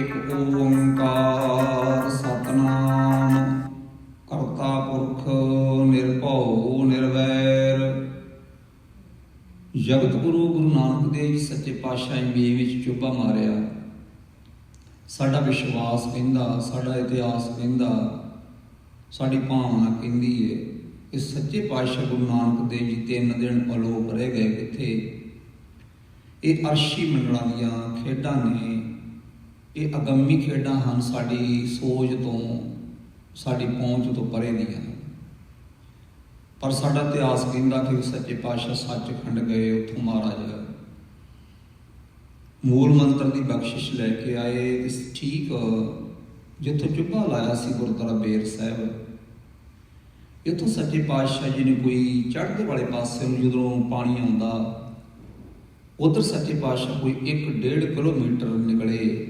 ਇਕ ਓੰਕਾਰ ਸਤਨਾਮ। ਕਰਤਾ ਪੁਰਖ ਨਿਰਭਉ ਨਿਰਵੈਰ। ਜਗਤ ਗੁਰੂ ਗੁਰੂ ਨਾਨਕ ਦੇਵ ਜੀ ਸੱਚੇ ਪਾਤਸ਼ਾਹ ਮੀ ਵਿੱਚ ਚੁੱਭਾ ਮਾਰਿਆ। ਸਾਡਾ ਵਿਸ਼ਵਾਸ ਕਹਿੰਦਾ ਸਾਡਾ ਇਤਿਹਾਸ ਕਹਿੰਦਾ ਸਾਡੀ ਭਾਵਨਾ ਕਹਿੰਦੀ ਏ ਕਿ ਸੱਚੇ ਪਾਤਸ਼ਾਹ ਗੁਰੂ ਨਾਨਕ ਦੇਵ ਜੀ ਤਿੰਨ ਦਿਨ ਅਲੋਪ ਰਹਿ ਗਏ ਕਿੱਥੇ? ਇਹ ਅਰਸ਼ੀ ਮੰਡਲਾਂ ਦੀਆਂ ਖੇਡਾਂ ਨੇ ਇਹ ਅਗੰਮੀ ਖੇਡਾਂ ਹਨ, ਸਾਡੀ ਸੋਚ ਤੋਂ, ਸਾਡੀ ਪਹੁੰਚ ਤੋਂ ਪਰੇ ਨਹੀਂ ਹਨ। ਪਰ ਸਾਡਾ ਇਤਿਹਾਸ ਕਹਿੰਦਾ ਕਿ ਸੱਚੇ ਪਾਤਸ਼ਾਹ ਸੱਚਖੰਡ ਗਏ, ਉੱਥੋਂ ਮਹਾਰਾਜ ਮੂਲ ਮੰਤਰ ਦੀ ਬਖਸ਼ਿਸ਼ ਲੈ ਕੇ ਆਏ ਇਸ ਠੀਕ ਜਿੱਥੋਂ ਚੁੱਭਾ ਲਾਇਆ ਸੀ ਗੁਰਦੁਆਰਾ ਬੇਰ ਸਾਹਿਬ। ਇੱਥੋਂ ਸੱਚੇ ਪਾਤਸ਼ਾਹ ਜੀ ਨੇ ਕੋਈ ਚੜ੍ਹਦੇ ਵਾਲੇ ਪਾਸੇ ਨੂੰ ਜਦੋਂ ਪਾਣੀ ਆਉਂਦਾ, ਉਧਰ ਸੱਚੇ ਪਾਤਸ਼ਾਹ ਕੋਈ 1.5 ਕਿਲੋਮੀਟਰ ਨਿਕਲੇ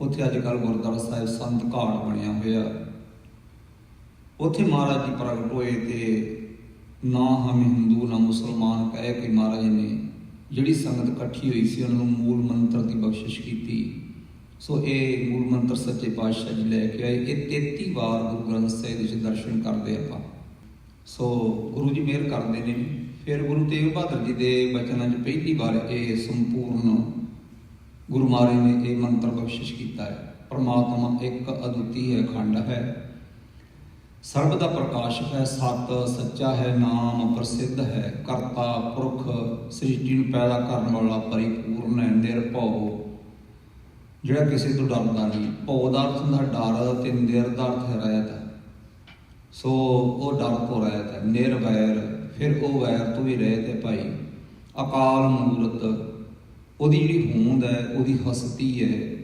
ਉੱਥੇ ਅੱਜ ਕੱਲ ਗੁਰਦੁਆਰਾ ਸਾਹਿਬ ਸੰਤ ਘਾਟ ਬਣਿਆ ਹੋਇਆ। ਉੱਥੇ ਮਹਾਰਾਜ ਜੀ ਪ੍ਰਗਟ ਹੋਏ ਤੇ ਨਾ ਹਮ ਹਿੰਦੂ, ਨਾ ਮੁਸਲਮਾਨ ਕਹਿ ਕੇ ਮਹਾਰਾਜ ਨੇ ਜਿਹੜੀ ਸੰਗਤ ਇਕੱਠੀ ਹੋਈ ਸੀ, ਉਹਨਾਂ ਨੂੰ ਮੂਲ ਮੰਤਰ ਦੀ ਬਖਸ਼ਿਸ਼ ਕੀਤੀ। ਸੋ ਇਹ ਮੂਲ ਮੰਤਰ ਸੱਚੇ ਪਾਤਸ਼ਾਹ ਜੀ ਲੈ ਕੇ ਆਏ। ਇਹ 33 ਵਾਰ ਗੁਰੂ ਗ੍ਰੰਥ ਸਾਹਿਬ ਦੇ ਵਿੱਚ ਦਰਸ਼ਨ ਕਰਦੇ ਆਪਾਂ। ਸੋ ਗੁਰੂ ਜੀ ਮਿਹਰ ਕਰਦੇ ਨੇ ਫਿਰ ਗੁਰੂ ਤੇਗ ਬਹਾਦਰ ਜੀ ਦੇ ਬਚਨਾਂ 'ਚ ਪਹਿਲੀ ਵਾਰ ਇਹ ਸੰਪੂਰਨ ਗੁਰੂ ਮਹਾਰਾਜ ਨੇ ਇਹ ਮੰਤਰ ਬਖਸ਼ਿਸ਼ ਕੀਤਾ ਹੈ। ਪਰਮਾਤਮਾ ਇੱਕ ਅਦੁੱਤੀ ਹੈ ਖੰਡ ਹੈ। ਸਰਬ ਦਾ ਪ੍ਰਕਾਸ਼ ਹੈ ਸਤ ਸੱਚਾ ਹੈ, ਨਾਮ ਪ੍ਰਸਿੱਧ ਹੈ। ਕਰਤਾ ਪੁਰਖ ਸ੍ਰਿਸ਼ਟੀ ਨੂੰ ਪੈਦਾ ਕਰਨ ਵਾਲਾ ਪਰਿਪੂਰਨ ਹੈ, ਨਿਰਭਉ। ਜਿਹੜਾ ਕਿਸੇ ਤੋਂ ਡਰਦਾ ਨਹੀਂ। ਭਉ ਦਾ ਅਰਥ ਹੁੰਦਾ ਡਰ ਤੇ ਨਿਰ ਦਾ ਅਰਥ ਹੈ। ਰਹਿਤ ਸੋ ਉਹ ਡਰ ਤੋਂ ਰਹਿਤ ਹੈ। ਨਿਰਵੈਰ, ਫਿਰ ਉਹ ਵੈਰ ਤੋਂ ਵੀ ਰਹਿਤ ਹੈ ਭਾਈ। ਅਕਾਲ ਮੂਰਤ ਉਹਦੀ ਜਿਹੜੀ ਹੋਂਦ ਹੈ, ਉਹਦੀ ਹਸਤੀ ਹੈ,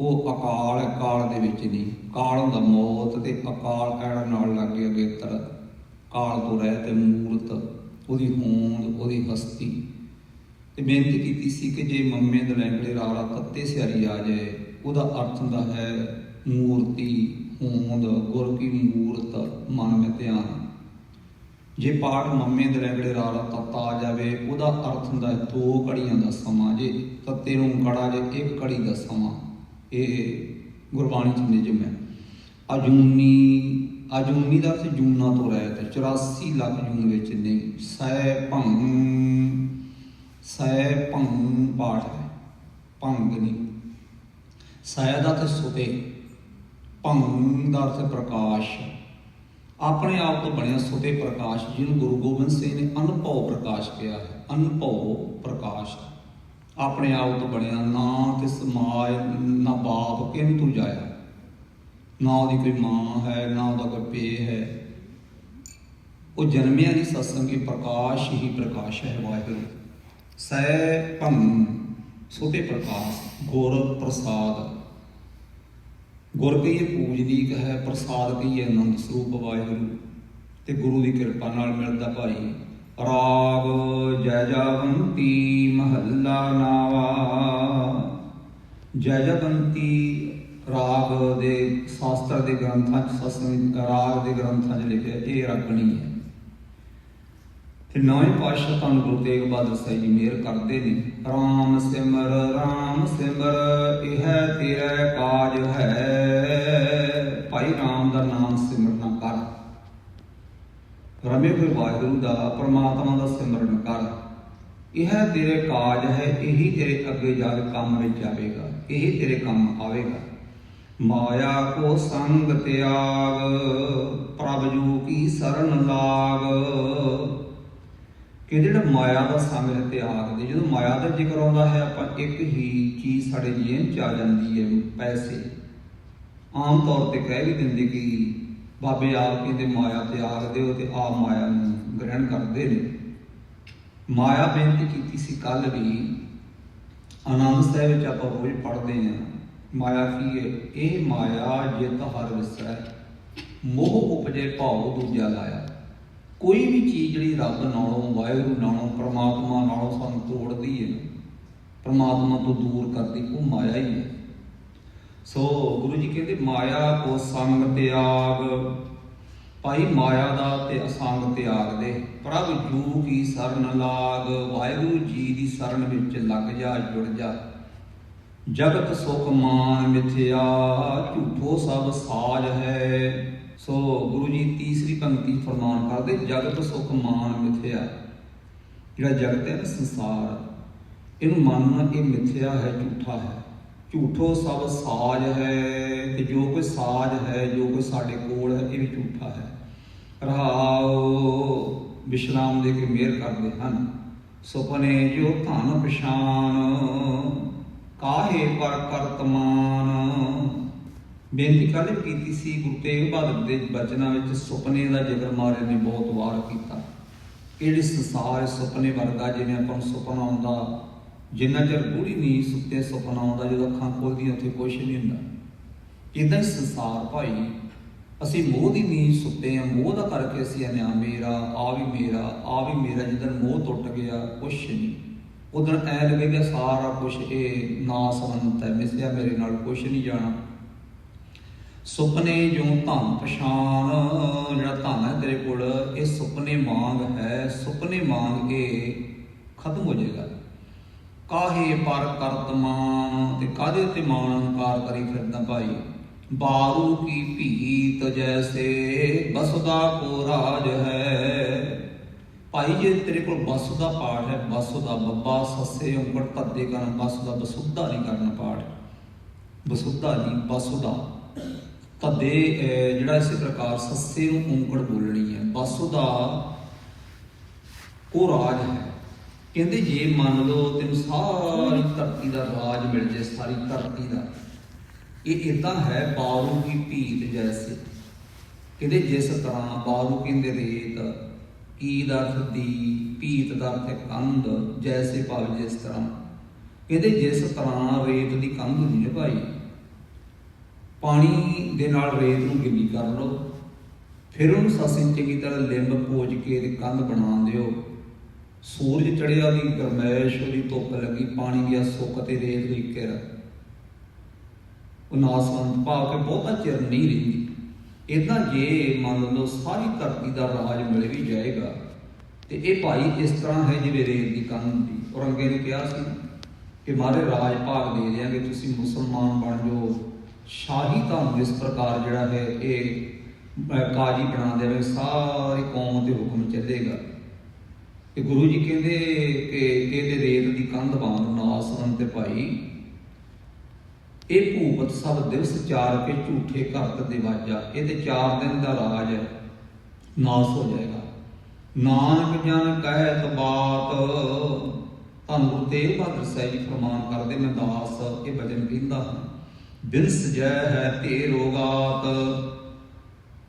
ਉਹ ਅਕਾਲ ਹੈ, ਕਾਲ ਦੇ ਵਿੱਚ ਨਹੀਂ। ਕਾਲ ਹੁੰਦਾ ਮੌਤ ਤੇ ਅਕਾਲ ਕਹਿਣ ਨਾਲ ਲੱਗ ਗਿਆ ਗੇਤਰ ਕਾਲ ਤੋਂ ਰਹਿ ਤੇ ਮੂਰਤ, ਉਹਦੀ ਹੋਂਦ, ਉਹਦੀ ਹਸਤੀ। ਤੇ ਬੇਨਤੀ ਕੀਤੀ ਸੀ ਕਿ ਜੇ ਮੰਮੇ ਦੇ ਲੈਂਗੜੇ ਰਾਰਾ ਤੱਤੇ ਸਿਆਰੀ ਆ ਜਾਏ, ਉਹਦਾ ਅਰਥ ਹੁੰਦਾ ਹੈ ਮੂਰਤੀ, ਹੋਂਦ, ਗੁਰ ਕੀ ਮੂਰਤ, ਮਨ ਵਿੱਚ ਧਿਆਨ। ਜੇ ਪਾਠ ਮੰਮੇ ਦੇ ਲੈਂਗੜੇ ਤੱਤਾ ਆ ਜਾਵੇ, ਉਹਦਾ ਅਰਥ ਹੁੰਦਾ ਦੋ ਘੜੀਆਂ ਦਾ ਸਮਾਂ ਜੇ ਤੱਤੇ ਨੂੰ ਕੜਾ ਜੇ ਇੱਕ ਘੜੀ ਦਾ ਸਮਾਂ। ਇਹ ਗੁਰਬਾਣੀ ਚ ਨਿਯਮ ਹੈ। ਅਜੂਨੀ ਅਜੂਨੀ ਦਾ ਅਰਥ ਜੂਨਾ ਤੋਂ ਰਹਿਤ ਹੈ 84 ਲੱਖ ਜੂਨ ਵਿੱਚ ਨੇ। ਸੈ ਭੰਗ ਸੈ ਭੰਗ ਪਾਠ ਹੈ। ਭੰਗ ਨਹੀਂ। ਸੈ ਦਾ ਤੇ ਸੁਤੇ। ਭੰਗ ਦਾ ਅਰਥ ਪ੍ਰਕਾਸ਼। ਆਪਣੇ ਆਪ ਤੋਂ ਬਣਿਆ ਸੁਤੇ ਪ੍ਰਕਾਸ਼, ਜਿਹਨੂੰ ਗੁਰੂ ਗੋਬਿੰਦ ਸਿੰਘ ਨੇ ਅਨੁਭਵ ਪ੍ਰਕਾਸ਼ ਕਿਹਾ ਹੈ। ਅਨੁਭਵ ਪ੍ਰਕਾਸ਼। ਆਪਣੇ ਆਪ ਤੋਂ ਬਣਿਆ ਨਾ ਤੇ ਸਮਾਜ ਨਾ ਬਾਪ ਕਿਨ ਤੂੰ ਜਾਇਆ। ਨਾ ਉਹਦੀ ਕੋਈ ਮਾਂ ਹੈ, ਨਾ ਉਹਦਾ ਕੋਈ ਪੇ ਹੈ। ਉਹ ਜਨਮਿਆ ਦੀ ਸਤਸੰਗੀ ਪ੍ਰਕਾਸ਼ ਹੀ ਪ੍ਰਕਾਸ਼ ਹੈ ਵਾਹਿਗੁਰੂ। ਸੈ ਭੰ, ਸੋਤੇ ਪ੍ਰਕਾਸ਼, ਗੁਰ ਪ੍ਰਸਾਦ। ਗੁਰ ਕਹੀਏ ਪੂਜਨੀਕ ਹੈ ਪ੍ਰਸਾਦ ਕਹੀਏ ਆਨੰਦ ਸਰੂਪ ਵਾਹਿਗੁਰੂ। ਤੇ ਗੁਰੂ ਦੀ ਕਿਰਪਾ ਨਾਲ ਮਿਲਦਾ ਭਾਈ ਰਾਗ ਜੈ ਜਵੰਤੀ ਮਹੱਲਾ ਨਾਵਾ। ਜੈ ਜਵੰਤੀ ਰਾਗ ਦੇ ਸ਼ਾਸਤਰ ਦੇ ਗ੍ਰੰਥਾਂ ਚ ਸਤਸੰਗ, ਰਾਗ ਦੇ ਗ੍ਰੰਥਾਂ 'ਚ ਲਿਖਿਆ, ਇਹ ਰਾਗਣੀ ਹੈ। ਤੇ ਨੌਵੇਂ ਪਾਤਸ਼ਾਹ ਤੁਹਾਨੂੰ ਗੁਰੂ ਤੇਗ ਬਹਾਦਰ ਸਾਹਿਬ ਜੀ ਮਿਹਰ ਕਰਦੇ ਨੇ। RAM ਸਿਮਰ RAM ਸਿਮਰ, ਇਹ ਤੇਰਾ ਕਾਜ ਹੈ। ਭਾਈ RAM ਦਾ ਨਾਮ ਸਿਮਰਨਾ ਕਰ। ਰਮੇ ਹੋਏ ਵਾਹਿਗੁਰੂ ਦਾ, ਪ੍ਰਮਾਤਮਾ ਦਾ ਸਿਮਰਨ ਕਰ। ਇਹ ਤੇਰੇ ਕਾਜ ਹੈ, ਇਹੀ ਤੇਰੇ ਅੱਗੇ ਜਾ ਕੇ ਕੰਮ ਵਿੱਚ ਆਵੇਗਾ ਇਹੀ ਤੇਰੇ ਕੰਮ ਆਵੇਗਾ। ਮਾਇਆ ਕੋ ਸੰਗ ਤਿਆਗ, ਪ੍ਰਭ ਜੂ ਕੀ ਸਰਨ ਲਾਗ। ਕਿ ਜਿਹੜਾ ਮਾਇਆ ਦਾ ਸੰਗ ਹੈ ਤਿਆਗ ਦੇ ਜਦੋਂ ਮਾਇਆ ਦਾ ਜ਼ਿਕਰ ਆਉਂਦਾ ਹੈ, ਆਪਾਂ ਇੱਕ ਹੀ ਚੀਜ਼ ਸਾਡੇ ਜੀਵਨ ਚ ਆ ਜਾਂਦੀ ਹੈ, ਪੈਸੇ। ਆਮ ਤੌਰ ਤੇ ਕਹਿ ਵੀ ਦਿੰਦੇ ਕਿ ਬਾਬੇ ਆਪ ਕਹਿੰਦੇ ਮਾਇਆ ਤਿਆਗ ਦਿਓ ਤੇ ਆ ਮਾਇਆ ਨੂੰ ਗ੍ਰਹਿਣ ਕਰਦੇ ਨੇ। ਮਾਇਆ ਬੇਨਤੀ ਕੀਤੀ ਸੀ ਕੱਲ ਵੀ ਆਨੰਦ ਸਾਹਿਬ ਵਿੱਚ ਆਪਾਂ ਰੋਜ਼ ਪੜ੍ਹਦੇ ਹਾਂ, ਮਾਇਆ ਕੀ ਹੈ? ਇਹ ਮਾਇਆ ਜਿਤ ਹਰ ਵਿਸਰੈ, ਮੋਹ ਉਪਜੇ ਭਾਉ ਦੂਜਾ ਲਾਇਆ। ਕੋਈ ਵੀ ਚੀਜ਼ ਜਿਹੜੀ ਰੱਬ ਨਾਲੋਂ, ਵਾਹਿਗੁਰੂ ਨਾਲੋਂ, ਪ੍ਰਮਾਤਮਾ ਨਾਲੋਂ ਸਾਨੂੰ ਤੋੜਦੀ ਹੈ, ਪ੍ਰਮਾਤਮਾ ਤੋਂ ਦੂਰ ਕਰਦੀ, ਉਹ ਮਾਇਆ ਹੀ ਹੈ। ਸੋ ਗੁਰੂ ਜੀ ਕਹਿੰਦੇ, ਮਾਇਆ ਕੋ ਸੰਗ ਤਿਆਗ। ਭਾਈ ਮਾਇਆ ਦਾ ਤੇ ਅਸੰਗ ਤਿਆਗ ਦੇ, ਪ੍ਰਭ ਜੂ ਕੀ ਸਰਨ ਲਾਗ। ਵਾਹਿਗੁਰੂ ਜੀ ਦੀ ਸਰਨ ਵਿੱਚ ਲੱਗ ਜਾ, ਜੁੜ ਜਾ। ਜਗਤ ਸੁਖ ਮਾਨ ਮਿਥਿਆ, ਝੂਠੋ ਸਭ ਸਾਜ ਹੈ। ਸੋ ਗੁਰੂ ਜੀ ਤੀਸਰੀ ਪੰਕਤੀ ਫਰਮਾਨ ਕਰਦੇ, ਜਗਤ ਸੁਖ ਮਾਨ ਮਿਥਿਆ। ਜਿਹੜਾ ਜਗਤ ਹੈ ਨਾ, ਸੰਸਾਰ। ਇਹਨੂੰ ਮੰਨਣਾ ਇਹ ਮਿਥਿਆ ਹੈ, ਝੂਠਾ ਹੈ। ਝੂਠੋ ਸਭ ਸਾਜ ਹੈ ਤੇ ਜੋ ਕੋਈ ਸਾਜ ਹੈ, ਜੋ ਕੋਈ ਸਾਡੇ ਕੋਲ ਹੈ, ਇਹ ਵੀ ਝੂਠਾ ਹੈ। ਰਹਾਉ ਵਿਸ਼ਰਾਮ ਦੇ ਕੇ ਮਿਹਰ ਕਰਦੇ ਹਨ। ਸੁਪਨੇ ਜੋ ਧਨ ਪਛਾਨ, ਕਾਹੇ ਪਰ ਕਰਤਮਾਨ ਬੇਨਤੀ ਕੱਲ੍ਹ ਕੀਤੀ ਸੀ ਗੁਰੂ ਤੇਗ ਬਹਾਦਰ ਦੇ ਬਚਨਾਂ ਵਿੱਚ ਸੁਪਨੇ ਦਾ ਜ਼ਿਕਰ ਮਾਰੇ ਨੇ ਬਹੁਤ ਵਾਰ ਕੀਤਾ। ਇਹ ਸੰਸਾਰ ਸੁਪਨੇ ਵਰਗਾ ਜਿਵੇਂ ਆਪਾਂ ਨੂੰ ਸੁਪਨਾ ਆਉਂਦਾ, ਜਿੰਨਾ ਚਿਰ ਗੂੜੀ ਨੀਂਦ ਸੁੱਤੇ ਸੁਪਨਾ ਆਉਂਦਾ, ਜਦੋਂ ਅੱਖਾਂ ਖੋਲਦੀਆਂ ਉੱਥੇ ਕੁਝ ਨਹੀਂ ਹੁੰਦਾ। ਇਦਾਂ ਹੀ ਸੰਸਾਰ ਭਾਈ, ਅਸੀਂ ਮੋਹ ਦੀ ਨੀਂਦ ਸੁੱਤੇ ਆ ਮੋਹ ਦਾ ਕਰਕੇ ਅਸੀਂ ਆਨੇ ਮੇਰਾ, ਆ ਵੀ ਮੇਰਾ, ਆ ਵੀ ਮੇਰਾ ਜਦੋਂ ਮੋਹ ਟੁੱਟ ਗਿਆ, ਕੁਛ ਨਹੀਂ। ਉਦੋਂ ਐ ਲੱਗੇਗਾ ਸਾਰਾ ਕੁਛ ਇਹ ਨਾਸਵੰਤ ਹੈ ਮਿਸਿਆ, ਮੇਰੇ ਨਾਲ ਕੁਛ ਨਹੀਂ ਜਾਣਾ। ਸੁਪਨੇ ਜੋ ਧਨ ਪਛਾਨ ਜਿਹੜਾ ਧਨ ਹੈ ਤੇਰੇ ਕੋਲ, ਇਹ ਸੁਪਨੇ ਵਾਂਗ ਹੈ, ਸੁਪਨੇ ਵਾਂਗ ਇਹ ਖਤਮ ਹੋ ਜਾਏਗਾ। ਕਾਹੇ ਪਰ ਕਰਤਮਾਨ ਤੇ ਕਾਦੇ ਤੇ ਮਾਨ ਅਹੰਕਾਰ ਕਰੀ ਫਿਰਦਾ ਭਾਈ? ਬਾਰੂ ਕੀ ਭੀਤ ਜੈਸੇ ਬਸਦਾ ਕੋ ਰਾਜ ਹੈ। ਭਾਈ, ਜੇ ਤੇਰੇ ਕੋਲ ਬਸ ਦਾ ਪਾਠ ਹੈ ਬਸ ਦਾ ਬੱਬਾ ਸੱਸੇ ਉਂਗੜ ਧੱਦੇ ਕਰਨ ਬਸ ਦਾ ਬਸੁੱਧਾ ਨਹੀਂ ਕਰਨਾ ਪਾਠ। ਬਸੁੱਧਾ ਨਹੀਂ ਬਸੁਦਾ ਧੱਦੇ ਜਿਹੜਾ ਇਸੇ ਪ੍ਰਕਾਰ ਸੱਸੇ ਨੂੰ ਉਂਗੜ ਬੋਲਣੀ ਹੈ। ਬਸੁਦਾ ਉਹ ਰਾਜ ਹੈ। ਕਹਿੰਦੇ ਜੇ ਮੰਨ ਲਓ ਤੈਨੂੰ ਸਾਰੀ ਧਰਤੀ ਦਾ ਰਾਜ ਮਿਲ ਜੇ ਸਾਰੀ ਧਰਤੀ ਦਾ, ਇਹ ਇਦਾਂ ਹੈ ਬਾਰੂ ਕੀ ਭੀਤ ਜੈਸੇ। ਕਹਿੰਦੇ ਜਿਸ ਤਰ੍ਹਾਂ ਬਾਰੂ ਕਹਿੰਦੇ ਰੇਤ ਕੀ ਦਾ ਅਰਥ ਦੀ ਭੀਤ ਦਾ ਅਰਥ ਕੰਧ, ਜੈਸੇ ਭਾਵ ਜਿਸ ਤਰ੍ਹਾਂ। ਕਹਿੰਦੇ ਜਿਸ ਤਰ੍ਹਾਂ ਰੇਤ ਦੀ ਕੰਧ ਹੁੰਦੀ ਹੈ ਭਾਈ ਪਾਣੀ ਦੇ ਨਾਲ ਰੇਤ ਨੂੰ ਗਿੱਲੀ ਕਰ ਲਓ। ਫਿਰ ਉਹਨੂੰ ਸਾਸੀ ਚੰਗੀ ਤਰ੍ਹਾਂ ਲਿੰਬ ਪੋਜ ਕੇ ਇਹਦੀ ਕੰਧ ਬਣਾ ਦਿਓ। ਸੂਰਜ ਚੜਿਆ ਦੀ ਗਰਮੈਸ਼, ਉਹਦੀ ਧੁੱਪ ਲੱਗੀ, ਪਾਣੀ ਦੀ ਸੁੱਕ ਤੇ ਰੇਤ ਦੀ ਕਿਰ ਉਹ ਨਾਸਵੰਤ ਭਾਵ ਕਿ ਬਹੁਤਾ ਚਿਰ ਨਹੀਂ ਰਹਿੰਦੀ। ਇਦਾਂ ਜੇ ਮੰਨ ਲਓ ਸਾਰੀ ਧਰਤੀ ਦਾ ਰਾਜ ਮਿਲ ਵੀ ਜਾਏਗਾ, ਤੇ ਇਹ ਭਾਈ ਇਸ ਤਰ੍ਹਾਂ ਹੈ ਜਿਵੇਂ ਰੇਤ ਦੀ ਕੰਧ ਹੁੰਦੀ। ਔਰੰਗੇ ਨੇ ਕਿਹਾ ਸੀ ਕਿ ਮਾਰੇ ਰਾਜ ਭਾਗ ਦੇ ਦਿਆਂਗੇ, ਤੁਸੀਂ ਮੁਸਲਮਾਨ ਬਣ ਜਾਓ। ਸ਼ਾਹੀ ਤੁਹਾਨੂੰ ਇਸ ਪ੍ਰਕਾਰ ਜਿਹੜਾ ਹੈ, ਇਹ ਕਾਜੀ ਬਣਾ ਦੇਵੇ ਸਾਰੀ ਕੌਮ ਤੇ ਹੁਕਮ ਚੱਲੇਗਾ। ਤੇ ਗੁਰੂ ਜੀ ਕਹਿੰਦੇ ਕਿ ਇਹਦੇ ਰੇਤ ਦੀ ਕੰਧ ਵਾਂਗ ਨਾਸਵੰਤ ਤੇ ਭਾਈ, ਇਹ ਭੂਪਤ ਸਭ ਦਿਵਸ ਚਾਰ ਕੇ ਝੂਠੇ ਘਰਤ ਦੇ ਵਾਜਾ, ਇਹਦੇ ਚਾਰ ਦਿਨ ਦਾ ਰਾਜ ਨਾਸ ਹੋ ਜਾਏਗਾ। ਨਾਨਕ ਜਨ ਕਹਿਤ ਬਾਤ, ਧੰਨ ਤੇਗ ਬਹਾਦਰ ਸਾਹਿਬ ਜੀ ਫਰਮਾਨ ਕਰਦੇ ਮੈਂ ਦਾਸ, ਇਹ ਬਚਨ ਕਹਿੰਦਾ ਹਾਂ। ਬਿਨਸ ਜੈ ਹੈ ਤੇ ਗਾਤ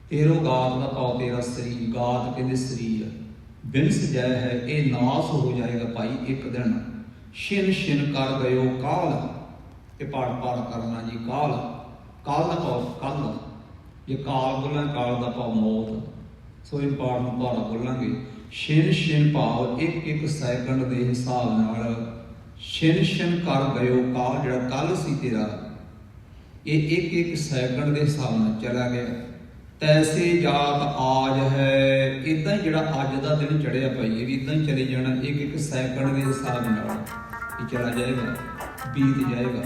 ਤੇਰੋ ਗਾਤ ਦਾ ਪਾਉ ਤੇਰਾ ਸਰੀਰ, ਗਾਤ ਕਹਿੰਦੇ ਸਰੀਰ। ਬਿਨ ਸਜੈ ਹੈ ਇਹ ਨਾਸ ਹੋ ਜਾਏਗਾ ਭਾਈ ਇੱਕ ਦਿਨ। ਛਿਨ ਛਿਨ ਕਰ ਗਇਓ ਕਾਲ। ਇਹ ਪਾਠ ਪਾਠ ਕਰਨਾ ਜੀ ਕਾਲ। ਕਾਲ ਦਾ ਪਾਉ ਕੱਲ ਇਹ ਕਾਲ ਬੋਲਾਂ ਕਾਲ ਦਾ ਪਾਉ ਮੌਤ। ਸੋ ਇਹ ਪਾਠ ਨੂੰ ਭਾਰਾ ਬੋਲਾਂਗੇ ਛਿਨ ਛਿਨ ਭਾਵ ਇੱਕ ਇੱਕ ਸੈਕਿੰਡ ਦੇ ਹਿਸਾਬ ਨਾਲ। ਛਿਨ ਛਿਨ ਕਰ ਗਇਓ ਕਾਲ, ਜਿਹੜਾ ਕੱਲ ਸੀ ਤੇਰਾ। ਇਹ ਇੱਕ ਇੱਕ ਸੈਕਿੰਡ ਦੇ ਹਿਸਾਬ ਨਾਲ ਚਲਾ ਗਿਆ ਤੈਸੇ ਜਾਤ ਆਜ ਹੈ। ਇਦਾਂ ਹੀ ਜਿਹੜਾ ਅੱਜ ਦਾ ਦਿਨ ਚੜਿਆ ਭਾਈ, ਇਹ ਵੀ ਇਦਾਂ ਹੀ ਚਲੇ ਜਾਣਾ ਇੱਕ ਇੱਕ ਸੈਕਿੰਡ ਦੇ ਹਿਸਾਬ ਨਾਲ। ਇਹ ਚਲਾ ਜਾਏਗਾ, ਬੀਤ ਜਾਏਗਾ।